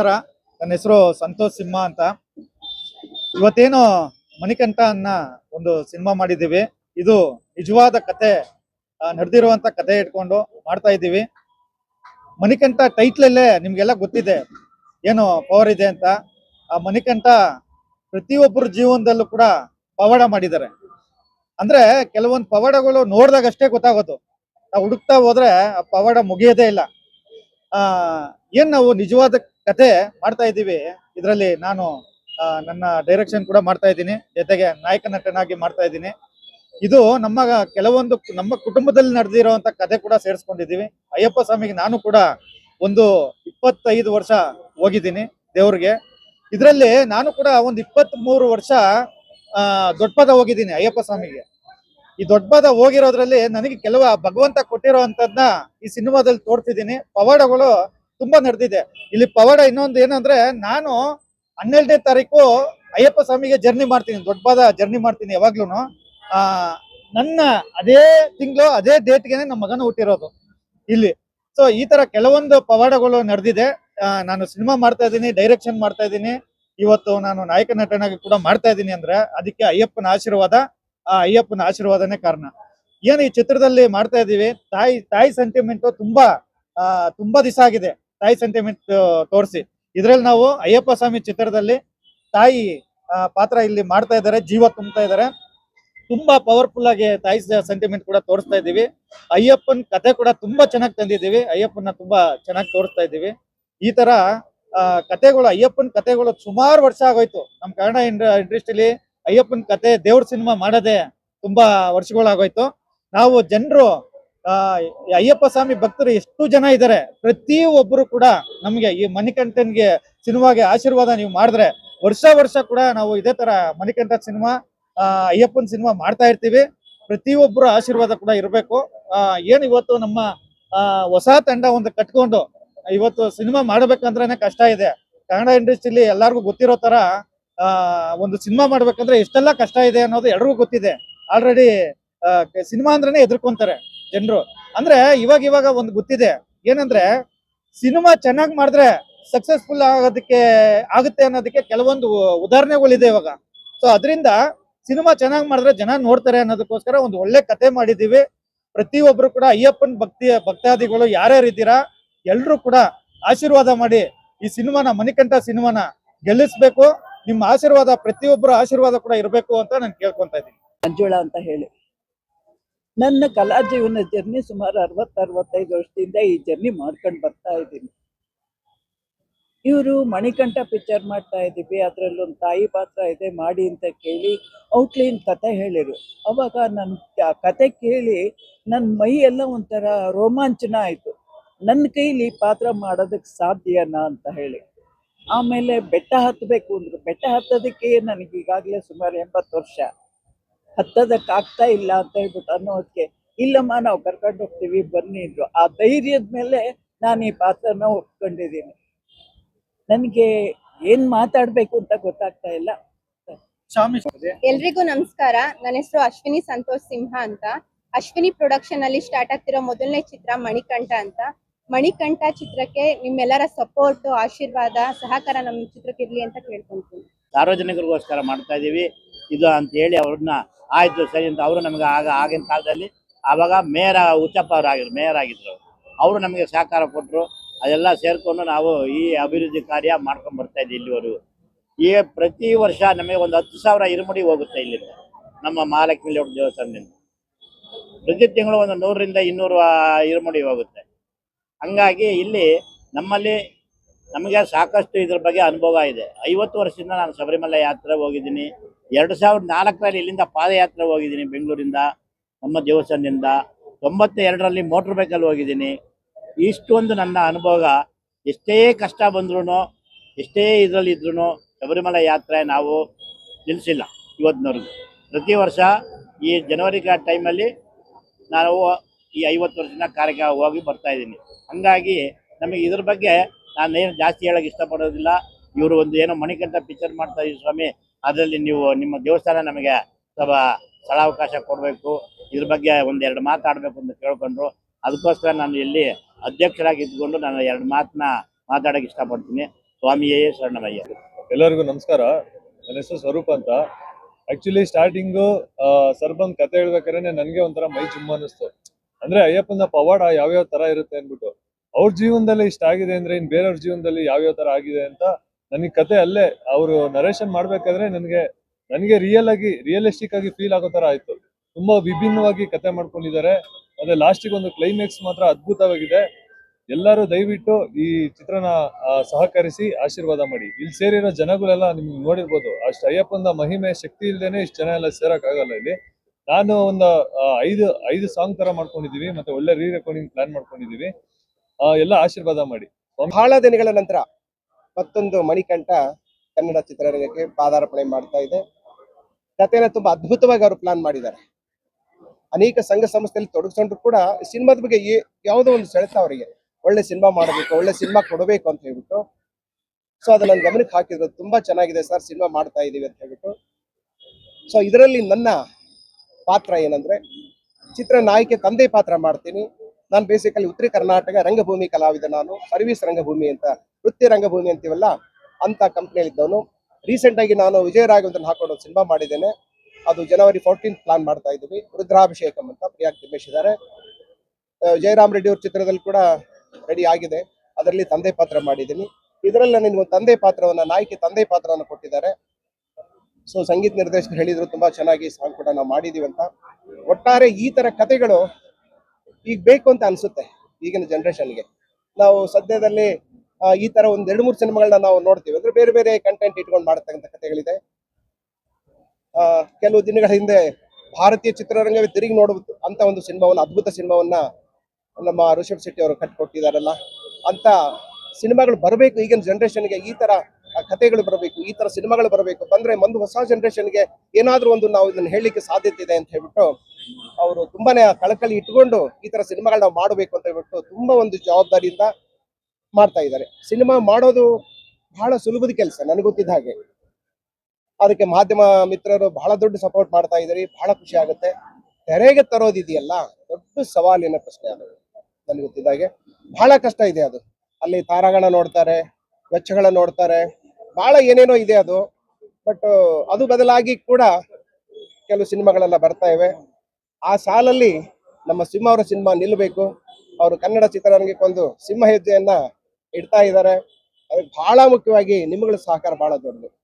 ನಮಸ್ಕಾರ. ನನ್ನ ಹೆಸರು ಸಂತೋಷ್ ಸಿಂಹ ಅಂತ. ಇವತ್ತೇನು ಮಣಿಕಂಠ ಅನ್ನ ಒಂದು ಸಿನಿಮಾ ಮಾಡಿದ್ದೀವಿ. ಇದು ನಿಜವಾದ ಕತೆ ನಡೆದಿರುವಂತ ಕತೆ ಇಟ್ಕೊಂಡು ಮಾಡ್ತಾ ಇದ್ದೀವಿ. ಮಣಿಕಂಠ ಟೈಟ್ಲಲ್ಲೇ ನಿಮ್ಗೆಲ್ಲ ಗೊತ್ತಿದೆ. ಏನು ಪವರ್ ಇದೆ ಅಂತ. ಆ, ಮಣಿಕಂಠ ಪ್ರತಿಯೊಬ್ಬರ ಜೀವನದಲ್ಲೂ ಕೂಡ ಪವಾಡ ಮಾಡಿದ್ದಾರೆ. ಅಂದ್ರೆ ಕೆಲವೊಂದು ಪವಾಡಗಳು ನೋಡಿದಾಗ ಅಷ್ಟೇ ಗೊತ್ತಾಗೋದು. ನಾವು ಹುಡುಕ್ತಾ ಹೋದ್ರೆ ಆ ಪವಾಡ ಮುಗಿಯೋದೇ ಇಲ್ಲ. ಆ, ಏನ್ ನಾವು ನಿಜವಾದ ಕತೆ ಮಾಡ್ತಾ ಇದ್ದೀವಿ. ಇದರಲ್ಲಿ ನಾನು ನನ್ನ ಡೈರೆಕ್ಷನ್ ಕೂಡ ಮಾಡ್ತಾ ಇದ್ದೀನಿ. ಜೊತೆಗೆ ನಾಯಕ ನಟನಾಗಿ ಮಾಡ್ತಾ ಇದ್ದೀನಿ. ಇದು ನಮ್ಮ ಕೆಲವೊಂದು ನಮ್ಮ ಕುಟುಂಬದಲ್ಲಿ ನಡೆದಿರುವಂತ ಕತೆ ಕೂಡ ಸೇರಿಸ್ಕೊಂಡಿದ್ದೀವಿ. ಅಯ್ಯಪ್ಪ ಸ್ವಾಮಿಗೆ ನಾನು ಕೂಡ ಒಂದು ಇಪ್ಪತ್ತೈದು ವರ್ಷ ಹೋಗಿದ್ದೀನಿ ದೇವ್ರಿಗೆ. ಇದರಲ್ಲಿ ನಾನು ಕೂಡ ಒಂದು ಇಪ್ಪತ್ತ್ ಮೂರು ವರ್ಷ ದೊಡ್ಡಪದ ಹೋಗಿದ್ದೀನಿ ಅಯ್ಯಪ್ಪ ಸ್ವಾಮಿಗೆ. ಈ ದೊಡ್ಡಪದ ಹೋಗಿರೋದ್ರಲ್ಲಿ ನನಗೆ ಕೆಲವು ಭಗವಂತ ಕೊಟ್ಟಿರೋ ಅಂತದ್ನ ಈ ಸಿನಿಮಾದಲ್ಲಿ ತೋರ್ತಿದ್ದೀನಿ ಪವಾಡಗಳು ತುಂಬಾ ನಡೆದಿದೆ. ಇಲ್ಲಿ ಪವಾಡ ಇನ್ನೊಂದು ಏನಂದ್ರೆ, ನಾನು ಹನ್ನೆರಡನೇ ತಾರೀಕು ಅಯ್ಯಪ್ಪ ಸ್ವಾಮಿಗೆ ಜರ್ನಿ ಮಾಡ್ತೀನಿ ದೊಡ್ಡಪಾದ ಜರ್ನಿ ಮಾಡ್ತೀನಿ ಯಾವಾಗ್ಲೂ ಆ, ನನ್ನ ಅದೇ ತಿಂಗಳು, ಅದೇ ಡೇಟ್ಗೆನೆ ನಮ್ಮ ಮಗನ ಹುಟ್ಟಿರೋದು ಇಲ್ಲಿ. ಸೊ ಈ ತರ ಕೆಲವೊಂದು ಪವಾಡಗಳು ನಡೆದಿದೆ. ನಾನು ಸಿನಿಮಾ ಮಾಡ್ತಾ ಇದ್ದೀನಿ ಡೈರೆಕ್ಷನ್ ಮಾಡ್ತಾ ಇದ್ದೀನಿ. ಇವತ್ತು ನಾನು ನಾಯಕ ನಟನಾಗಿ ಕೂಡ ಮಾಡ್ತಾ ಇದ್ದೀನಿ ಅಂದ್ರೆ, ಅದಕ್ಕೆ ಅಯ್ಯಪ್ಪನ ಆಶೀರ್ವಾದ, ಆ ಅಯ್ಯಪ್ಪನ ಆಶೀರ್ವಾದನೇ ಕಾರಣ. ಏನು ಈ ಚಿತ್ರದಲ್ಲಿ ಮಾಡ್ತಾ ಇದೀವಿ ತಾಯಿ ತಾಯಿ ಸೆಂಟಿಮೆಂಟ್ ತುಂಬಾ ತುಂಬಾ ದಿವಸ ಆಗಿದೆ. ತಾಯಿ ಸೆಂಟಿಮೆಂಟ್ ತೋರಿಸಿ. ಇದ್ರಲ್ಲಿ ನಾವು ಅಯ್ಯಪ್ಪ ಸ್ವಾಮಿ ಚಿತ್ರದಲ್ಲಿ ತಾಯಿ ಪಾತ್ರ ಇಲ್ಲಿ ಮಾಡ್ತಾ ಇದ್ದಾರೆ, ಜೀವ ತುಂಬ್ತಾ ಇದ್ದಾರೆ. ತುಂಬಾ ಪವರ್ಫುಲ್ ಆಗಿ ತಾಯಿ ಸೆಂಟಿಮೆಂಟ್ ಕೂಡ ತೋರಿಸ್ತಾ ಇದ್ದೀವಿ. ಅಯ್ಯಪ್ಪನ್ ಕತೆ ಕೂಡ ತುಂಬಾ ಚೆನ್ನಾಗಿ ತಂದಿದ್ದೀವಿ. ಅಯ್ಯಪ್ಪನ ತುಂಬಾ ಚೆನ್ನಾಗಿ ತೋರಿಸ್ತಾ ಇದ್ದೀವಿ. ಈ ತರ ಕತೆಗಳು, ಅಯ್ಯಪ್ಪನ ಕತೆಗಳು ಸುಮಾರು ವರ್ಷ ಆಗೋಯ್ತು. ನಮ್ ಕನ್ನಡ ಇಂಡಸ್ಟ್ರಿಲಿ ಅಯ್ಯಪ್ಪನ ಕತೆ ದೇವ್ರ ಸಿನಿಮಾ ಮಾಡೋದೇ ತುಂಬಾ ವರ್ಷಗಳಾಗೋಯ್ತು. ನಾವು ಜನರು ಅಯ್ಯಪ್ಪ ಸ್ವಾಮಿ ಭಕ್ತರು ಎಷ್ಟು ಜನ ಇದ್ದಾರೆ. ಪ್ರತಿ ಒಬ್ಬರು ಕೂಡ ನಮಗೆ ಈ ಮಣಿಕಂಠನ್ಗೆ ಸಿನಿಮಾಗೆ ಆಶೀರ್ವಾದ ನೀವು ಮಾಡಿದ್ರೆ ವರ್ಷ ವರ್ಷ ಕೂಡ ನಾವು ಇದೇ ತರ ಮಣಿಕಂಠ ಸಿನಿಮಾ, ಆ, ಅಯ್ಯಪ್ಪನ ಸಿನಿಮಾ ಮಾಡ್ತಾ ಇರ್ತೀವಿ. ಪ್ರತಿಯೊಬ್ಬರ ಆಶೀರ್ವಾದ ಕೂಡ ಇರಬೇಕು. ಆ, ಏನ್ ಇವತ್ತು ನಮ್ಮ, ಆ, ಹೊಸ ತಂಡ ಒಂದು ಕಟ್ಕೊಂಡು ಇವತ್ತು ಸಿನಿಮಾ ಮಾಡ್ಬೇಕಂದ್ರೆ ಕಷ್ಟ ಇದೆ. ಕನ್ನಡ ಇಂಡಸ್ಟ್ರಿಲಿ ಎಲ್ಲರಿಗೂ ಗೊತ್ತಿರೋ ತರ, ಆ, ಒಂದು ಸಿನಿಮಾ ಮಾಡ್ಬೇಕಂದ್ರೆ ಎಷ್ಟೆಲ್ಲ ಕಷ್ಟ ಇದೆ ಅನ್ನೋದು ಎಲ್ರಿಗೂ ಗೊತ್ತಿದೆ. ಆಲ್ರೆಡಿ ಸಿನಿಮಾ ಅಂದ್ರೆ ಎದುರ್ಕೊಂತಾರೆ ಜನರು. ಅಂದ್ರೆ ಇವಾಗ ಇವಾಗ ಒಂದು ಗೊತ್ತಿದೆ. ಏನಂದ್ರೆ ಸಿನಿಮಾ ಚೆನ್ನಾಗಿ ಮಾಡಿದ್ರೆ ಸಕ್ಸಸ್ಫುಲ್ ಆಗೋದಕ್ಕೆ ಆಗುತ್ತೆ ಅನ್ನೋದಕ್ಕೆ ಕೆಲವೊಂದು ಉದಾಹರಣೆಗಳಿದೆ ಇವಾಗ. ಸೊ ಅದರಿಂದ ಸಿನಿಮಾ ಚೆನ್ನಾಗಿ ಮಾಡಿದ್ರೆ ಜನ ನೋಡ್ತಾರೆ ಅನ್ನೋದಕ್ಕೋಸ್ಕರ ಒಂದು ಒಳ್ಳೆ ಕತೆ ಮಾಡಿದೀವಿ. ಪ್ರತಿಯೊಬ್ಬರು ಕೂಡ ಅಯ್ಯಪ್ಪನ ಭಕ್ತಿ, ಭಕ್ತಾದಿಗಳು ಯಾರ್ಯಾರು ಇದ್ದೀರಾ, ಎಲ್ರು ಕೂಡ ಆಶೀರ್ವಾದ ಮಾಡಿ ಈ ಸಿನಿಮಾನ, ಮಣಿಕಂಠ ಸಿನಿಮಾನ ಗೆಲ್ಲಿಸ್ಬೇಕು. ನಿಮ್ಮ ಆಶೀರ್ವಾದ ಪ್ರತಿಯೊಬ್ಬರ ಆಶೀರ್ವಾದ ಕೂಡ ಇರಬೇಕು ಅಂತ ನಾನು ಕೇಳ್ಕೊಂತ ಇದ್ದೀನಿ. ಮಂಜುಳಾ ಅಂತ ಹೇಳಿ. ನನ್ನ ಕಲಾ ಜೀವನ ಜರ್ನಿ ಸುಮಾರು ಅರವತ್ತು ಅರವತ್ತೈದು ವರ್ಷದಿಂದ ಈ ಜರ್ನಿ ಮಾಡ್ಕೊಂಡು ಬರ್ತಾ ಇದ್ದೀನಿ. ಇವರು ಮಣಿಕಂಠ ಪಿಕ್ಚರ್ ಮಾಡ್ತಾ ಇದ್ದೀವಿ ಅದರಲ್ಲಿ ಒಂದು ತಾಯಿ ಪಾತ್ರ ಇದೆ, ಮಾಡಿ ಅಂತ ಕೇಳಿ ಔಟ್ಲೈನ್ ಕತೆ ಹೇಳಿರು. ಅವಾಗ ನನ್ನ ಕತೆ ಕೇಳಿ ನನ್ನ ಮೈ ಎಲ್ಲ ಒಂಥರ ರೋಮಾಂಚನ ಆಯಿತು. ನನ್ನ ಕೈಲಿ ಪಾತ್ರ ಮಾಡೋದಕ್ಕೆ ಸಾಧ್ಯನಾ ಅಂತ ಹೇಳಿ. ಆಮೇಲೆ ಬೆಟ್ಟ ಹತ್ತಬೇಕು ಅಂದ್ರು. ಬೆಟ್ಟ ಹತ್ತೋದಕ್ಕೆ ನನಗೆ ಈಗಾಗಲೇ ಸುಮಾರು ಎಂಬತ್ತು ವರ್ಷ. ಹತ್ತೋದಕ್ಕೆ ಆಗ್ತಾ ಇಲ್ಲ ಅಂತ ಹೇಳ್ಬಿಟ್ಟು ಅನ್ನೋದಕ್ಕೆ ಇಲ್ಲಮ್ಮ ನಾವು ಕರ್ಕೊಂಡು ಹೋಗ್ತೀವಿ ಬನ್ನಿ ಇದ್ರು ಆ ಧೈರ್ಯದ ಮೇಲೆ ನಾನು ಈ ಪಾತ್ರನ ಒಪ್ಕೊಂಡಿದ್ದೀನಿ. ನನಗೆ ಏನು ಮಾತಾಡಬೇಕು ಅಂತ ಗೊತ್ತಾಗ್ತಾ ಇಲ್ಲ. ಸ್ವಾಮಿ ಎಲ್ರಿಗೂ ನಮಸ್ಕಾರ. ನನ್ನ ಹೆಸರು ಅಶ್ವಿನಿ ಸಂತೋಷ್ ಸಿಂಹ ಅಂತ. ಅಶ್ವಿನಿ ಪ್ರೊಡಕ್ಷನ್ ಅಲ್ಲಿ ಸ್ಟಾರ್ಟ್ ಆಗ್ತಿರೋ ಮೊದಲನೇ ಚಿತ್ರ ಮಣಿಕಂಠ ಅಂತ. ಮಣಿಕಂಠ ಚಿತ್ರಕ್ಕೆ ನಿಮ್ಮೆಲ್ಲರ ಸಪೋರ್ಟ್ ಆಶೀರ್ವಾದ ಸಹಕಾರ ನಮ್ಮ ಚಿತ್ರಕ್ಕೆ ಇರ್ಲಿ ಅಂತ ಕೇಳ್ಕೊಂತೀನಿ. ಸಾರ್ವಜನಿಕರಿಗೋಸ್ಕರ ಮಾಡ್ತಾ ಇದೀವಿ. ಇದು ಅಂತ ಹೇಳಿ ಅವ್ರನ್ನ ಆಯ್ತು ಸರಿ ಅಂತ ಅವರು ನಮಗೆ ಆಗ ಆಗಿನ ಕಾಲದಲ್ಲಿ ಆವಾಗ ಮೇಯರ್ ಉಚ್ಚಪ್ಪ ಅವ್ರು ಆಗಿದ್ರು, ಮೇಯರ್ ಆಗಿದ್ರು. ಅವರು ನಮಗೆ ಸಹಕಾರ ಕೊಟ್ಟರು ಅದೆಲ್ಲ ಸೇರ್ಕೊಂಡು ನಾವು ಈ ಅಭಿವೃದ್ಧಿ ಕಾರ್ಯ ಮಾಡ್ಕೊಂಡು ಬರ್ತಾ ಇದ್ದೀವಿ ಇಲ್ಲಿವರೆಗೂ. ಈಗ ಪ್ರತಿ ವರ್ಷ ನಮಗೆ ಒಂದು ಹತ್ತು ಸಾವಿರ ಇರುಮುಡಿ ಹೋಗುತ್ತೆ ಇಲ್ಲಿಂದ, ನಮ್ಮ ಮಹಾಲಕ್ಷ್ಮಿ ಲೋಟ ದೇವಸ್ಥಾನದಿಂದ. ಪ್ರತಿ ತಿಂಗಳು ಒಂದು ನೂರರಿಂದ ಇನ್ನೂರು ಇರುಮುಡಿ ಹೋಗುತ್ತೆ. ಹಂಗಾಗಿ ಇಲ್ಲಿ ನಮ್ಮಲ್ಲಿ ನಮಗೆ ಸಾಕಷ್ಟು ಇದ್ರ ಬಗ್ಗೆ ಅನುಭವ ಇದೆ. ಐವತ್ತು ವರ್ಷದಿಂದ ನಾನು ಶಬರಿಮಲೆ ಯಾತ್ರೆ ಹೋಗಿದ್ದೀನಿ. ಎರಡು ಸಾವಿರದ ನಾಲ್ಕರಲ್ಲಿ ಇಲ್ಲಿಂದ ಪಾದಯಾತ್ರೆ ಹೋಗಿದ್ದೀನಿ ಬೆಂಗಳೂರಿಂದ, ನಮ್ಮ ದೇವಸ್ಥಾನದಿಂದ. ತೊಂಬತ್ತ ಎರಡರಲ್ಲಿ ಮೋಟ್ರ್ ಬೈಕಲ್ಲಿ ಹೋಗಿದ್ದೀನಿ. ಇಷ್ಟೊಂದು ನನ್ನ ಅನುಭವ. ಎಷ್ಟೇ ಕಷ್ಟ ಬಂದ್ರೂ ಎಷ್ಟೇ ಇದರಲ್ಲಿ ಇದ್ರೂ ಶಬರಿಮಲೆ ಯಾತ್ರೆ ನಾವು ನಿಲ್ಲಿಸಿಲ್ಲ ಇವತ್ತಿನವರೆಗೂ. ಪ್ರತಿ ವರ್ಷ ಈ ಜನವರಿ ಟೈಮಲ್ಲಿ ನಾವು ಈ ಐವತ್ತು ವರ್ಷದ ಕಾರ್ಯಕ್ಕೆ ಹೋಗಿ ಬರ್ತಾ ಇದ್ದೀನಿ. ಹಂಗಾಗಿ ನಮಗೆ ಇದ್ರ ಬಗ್ಗೆ ನಾನು ಏನು ಜಾಸ್ತಿ ಹೇಳೋಕ್ಕೆ ಇಷ್ಟಪಡೋದಿಲ್ಲ. ಇವರು ಒಂದು ಏನೋ ಮಣಿಕಂಠ ಪಿಕ್ಚರ್ ಮಾಡ್ತಾ ಇದ್ದೀವಿ ಸ್ವಾಮಿ. ಅದರಲ್ಲಿ ನೀವು ನಿಮ್ಮ ದೇವಸ್ಥಾನ ನಮಗೆ ಸ್ವಲ್ಪ ಸ್ಥಳಾವಕಾಶ ಕೊಡಬೇಕು. ಇದ್ರ ಬಗ್ಗೆ ಒಂದೆರಡು ಮಾತಾಡಬೇಕು ಅಂತ ಕೇಳ್ಕೊಂಡ್ರು. ಅದಕ್ಕೋಸ್ಕರ ನಾನು ಇಲ್ಲಿ ಅಧ್ಯಕ್ಷರಾಗಿ ಇದ್ಕೊಂಡು ನಾನು ಎರಡು ಮಾತನ್ನ ಮಾತಾಡೋಕೆ ಇಷ್ಟಪಡ್ತೀನಿ. ಸ್ವಾಮಿಯೇ ಶರಣಮಯ್ಯ. ಎಲ್ಲರಿಗೂ ನಮಸ್ಕಾರ. ನನ್ನ ಹೆಸರು ಸ್ವರೂಪ್ ಅಂತ. ಆಕ್ಚುಲಿ ಸ್ಟಾರ್ಟಿಂಗು ಸರ್ ಬಂದ್ ಕತೆ ಹೇಳ್ಬೇಕಾದ್ರೆ ನನಗೆ ಒಂಥರ ಮೈ ಜುಮ್ಮ ಅನ್ನಿಸ್ತು. ಅಂದ್ರೆ ಅಯ್ಯಪ್ಪನ ಪವಾಡ ಯಾವ್ಯಾವ ತರ ಇರುತ್ತೆ ಅಂದ್ಬಿಟ್ಟು. ಅವ್ರ ಜೀವನದಲ್ಲಿ ಇಷ್ಟ ಆಗಿದೆ ಅಂದ್ರೆ ಇನ್ ಬೇರೆಯವ್ರ ಜೀವನದಲ್ಲಿ ಯಾವ್ಯಾವ ತರ ಆಗಿದೆ ಅಂತ ನನಗೆ ಕತೆ ಅಲ್ಲೇ, ಅವರು ನರೇಶನ್ ಮಾಡ್ಬೇಕಾದ್ರೆ ನನಗೆ ನನಗೆ ರಿಯಲ್ ಆಗಿ ರಿಯಲಿಸ್ಟಿಕ್ ಆಗಿ ಫೀಲ್ ಆಗೋ ತರ ಆಯ್ತು. ತುಂಬಾ ವಿಭಿನ್ನವಾಗಿ ಕತೆ ಮಾಡ್ಕೊಂಡಿದ್ದಾರೆ. ಅದೇ ಲಾಸ್ಟಿಗೆ ಒಂದು ಕ್ಲೈಮ್ಯಾಕ್ಸ್ ಮಾತ್ರ ಅದ್ಭುತವಾಗಿದೆ. ಎಲ್ಲರೂ ದಯವಿಟ್ಟು ಈ ಚಿತ್ರನ ಸಹಕರಿಸಿ ಆಶೀರ್ವಾದ ಮಾಡಿ. ಇಲ್ಲಿ ಸೇರಿರೋ ಜನಗಳೆಲ್ಲ ನಿಮ್ಗೆ ನೋಡಿರ್ಬೋದು. ಅಷ್ಟು ಅಯ್ಯಪ್ಪನ ಮಹಿಮೆ, ಶಕ್ತಿ ಇಲ್ದೇನೆ ಇಷ್ಟು ಜನ ಎಲ್ಲ ಸೇರಕ್ ಆಗಲ್ಲ ಇಲ್ಲಿ. ನಾನು ಒಂದು ಐದು ಐದು ಸಾಂಗ್ ತರ ಮಾಡ್ಕೊಂಡಿದೀವಿ, ಮತ್ತೆ ಒಳ್ಳೆ ರೀ ರೆಕಾರ್ಡಿಂಗ್ ಪ್ಲಾನ್ ಮಾಡ್ಕೊಂಡಿದೀವಿ ಎಲ್ಲ ಆಶೀರ್ವಾದ ಮಾಡಿ. ಬಹಳ ದಿನಗಳ ನಂತರ ಮತ್ತೊಂದು ಮಣಿಕಂಠ ಕನ್ನಡ ಚಿತ್ರರಂಗಕ್ಕೆ ಪಾದಾರ್ಪಣೆ ಮಾಡ್ತಾ ಇದೆ. ಕಥೆನ ತುಂಬಾ ಅದ್ಭುತವಾಗಿ ಅವರು ಪ್ಲಾನ್ ಮಾಡಿದ್ದಾರೆ. ಅನೇಕ ಸಂಘ ಸಂಸ್ಥೆಯಲ್ಲಿ ತೊಡಗಿಸ್ಕೊಂಡ್ರು ಕೂಡ ಸಿನಿಮಾದ ಬಗ್ಗೆ ಯಾವುದೋ ಒಂದು ಸೆಳೆತ ಅವರಿಗೆ. ಒಳ್ಳೆ ಸಿನಿಮಾ ಮಾಡಬೇಕು, ಒಳ್ಳೆ ಸಿನಿಮಾ ಕೊಡಬೇಕು ಅಂತ ಹೇಳ್ಬಿಟ್ಟು. ಸೊ ಅದನ್ನ ನನ್ನ ಗಮನಕ್ಕೆ ಹಾಕಿದ್ರು ತುಂಬಾ ಚೆನ್ನಾಗಿದೆ ಸರ್, ಸಿನಿಮಾ ಮಾಡ್ತಾ ಇದೀವಿ ಅಂತ ಹೇಳ್ಬಿಟ್ಟು. ಸೊ ಇದರಲ್ಲಿ ನನ್ನ ಪಾತ್ರ ಏನಂದ್ರೆ, ಚಿತ್ರ ನಾಯಕಿ ತಂದೆ ಪಾತ್ರ ಮಾಡ್ತೀನಿ. ನಾನು ಬೇಸಿಕಲಿ ಉತ್ತರ ಕರ್ನಾಟಕ ರಂಗಭೂಮಿ ಕಲಾವಿದ ನಾನು, ಸರ್ವಿಸ್ ರಂಗಭೂಮಿ ಅಂತ ವೃತ್ತಿ ರಂಗಭೂಮಿ ಅಂತೀವಲ್ಲ ಅಂತ ಕಂಪ್ನಿಯಲ್ಲಿ ಇದ್ದವನು ರೀಸೆಂಟ್ ಆಗಿ ನಾನು ವಿಜಯ ರಾಘವಂತನ್ ಹಾಕೊಂಡು ಒಂದು ಸಿನಿಮಾ ಮಾಡಿದ್ದೇನೆ. ಅದು ಜನವರಿ ಫೋರ್ಟೀನ್ ಪ್ಲಾನ್ ಮಾಡ್ತಾ ಇದ್ದೀವಿ. ರುದ್ರಾಭಿಷೇಕಂ ಅಂತ ಪ್ರಿಯಾಕ್ ಆ, ಜಯರಾಮ್ ರೆಡ್ಡಿ ಅವ್ರ ಚಿತ್ರದಲ್ಲಿ ಕೂಡ ರೆಡಿ ಆಗಿದೆ. ಅದರಲ್ಲಿ ತಂದೆ ಪಾತ್ರ ಮಾಡಿದ್ದೀನಿ. ಇದರಲ್ಲಿ ನನಗೆ ತಂದೆ ಪಾತ್ರವನ್ನ ನಾಯಕಿ ತಂದೆ ಪಾತ್ರವನ್ನು ಕೊಟ್ಟಿದ್ದಾರೆ. ಸೊ ಸಂಗೀತ ನಿರ್ದೇಶಕರು ಹೇಳಿದ್ರು ತುಂಬಾ ಚೆನ್ನಾಗಿ ಸಾಂಗ್ ಕೂಡ ನಾವು ಮಾಡಿದೀವಿ ಅಂತ. ಒಟ್ಟಾರೆ ಈ ತರ ಕತೆಗಳು ಈಗ ಬೇಕು ಅಂತ ಅನ್ಸುತ್ತೆ ಈಗಿನ ಜನರೇಷನ್ಗೆ ನಾವು ಸದ್ಯದಲ್ಲಿ ಈ ತರ ಒಂದ್ ಎರಡು ಮೂರು ಸಿನಿಮಾಗಳನ್ನ ನಾವು ನೋಡ್ತೀವಿ. ಅಂದ್ರೆ ಬೇರೆ ಬೇರೆ ಕಂಟೆಂಟ್ ಇಟ್ಕೊಂಡು ಮಾಡತಕ್ಕಂಥ ಕಥೆಗಳಿದೆ. ಆ, ಕೆಲವು ದಿನಗಳ ಹಿಂದೆ ಭಾರತೀಯ ಚಿತ್ರರಂಗವೇ ತಿರುಗಿ ನೋಡುವುದು ಅಂತ ಒಂದು ಸಿನಿಮಾವನ್ನ ಅದ್ಭುತ ಸಿನಿಮಾವನ್ನ ನಮ್ಮ ಋಷಭ್ ಶೆಟ್ಟಿ ಅವರು ಕಟ್ಕೊಟ್ಟಿದಾರಲ್ಲ ಅಂತ ಸಿನಿಮಾಗಳು ಬರಬೇಕು. ಈಗಿನ ಜನರೇಷನ್ಗೆ ಈ ತರ ಕಥೆಗಳು ಬರಬೇಕು ಈ ತರ ಸಿನಿಮಾಗಳು ಬರಬೇಕು. ಬಂದ್ರೆ ಒಂದು ಹೊಸ ಜನರೇಷನ್ಗೆ ಏನಾದ್ರೂ ಒಂದು ನಾವು ಇದನ್ನ ಹೇಳಲಿಕ್ಕೆ ಸಾಧ್ಯತೆ ಇದೆ ಅಂತ ಹೇಳ್ಬಿಟ್ಟು ಅವರು ತುಂಬಾನೇ ಕಳಕಳಿ ಇಟ್ಕೊಂಡು ಈ ತರ ಸಿನಿಮಾಗಳನ್ನ ಮಾಡಬೇಕು ಅಂತ ಹೇಳ್ಬಿಟ್ಟು ತುಂಬಾ ಒಂದು ಜವಾಬ್ದಾರಿಯಿಂದ ಮಾಡ್ತಾ ಇದ್ದಾರೆ. ಸಿನಿಮಾ ಮಾಡೋದು ಬಹಳ ಸುಲಭದ ಕೆಲಸ, ನನಗೆ ಗೊತ್ತಿದ್ದ ಹಾಗೆ. ಅದಕ್ಕೆ ಮಾಧ್ಯಮ ಮಿತ್ರರು ಬಹಳ ದೊಡ್ಡ ಸಪೋರ್ಟ್ ಮಾಡ್ತಾ ಇದ್ದಾರೆ, ಬಹಳ ಖುಷಿ ಆಗುತ್ತೆ. ತೆರೆಗೆ ತರೋದಿದೆಯಲ್ಲ ದೊಡ್ಡ ಸವಾಲಿನ ಪ್ರಶ್ನೆ ಅದು, ನನಗೆ ಗೊತ್ತಿದ್ದ ಹಾಗೆ. ಬಹಳ ಕಷ್ಟ ಇದೆ ಅದು. ಅಲ್ಲಿ ತಾರಾಗಣ ನೋಡ್ತಾರೆ ವೆಚ್ಚಗಳ ನೋಡ್ತಾರೆ, ಬಹಳ ಏನೇನೋ ಇದೆ ಅದು. ಬಟ್ ಅದು ಬದಲಾಗಿ ಕೂಡ ಕೆಲವು ಸಿನಿಮಾಗಳೆಲ್ಲ ಬರ್ತಾ ಇವೆ. ಆ ಸಾಲಲ್ಲಿ ನಮ್ಮ ಸಿಂಹ ಅವರ ಸಿನಿಮಾ ನಿಲ್ಲಬೇಕು ಅವರು ಕನ್ನಡ ಚಿತ್ರರಂಗಕ್ಕೆ ಒಂದು ಸಿಂಹ ಹೆಜ್ಜೆಯನ್ನ ಇಡ್ತಾ ಇದ್ದಾರೆ. ಅದಕ್ಕೆ ಬಹಳ ಮುಖ್ಯವಾಗಿ ನಿಮ್ಗಳ ಸಹಕಾರ ಬಹಳ ದೊಡ್ಡದು.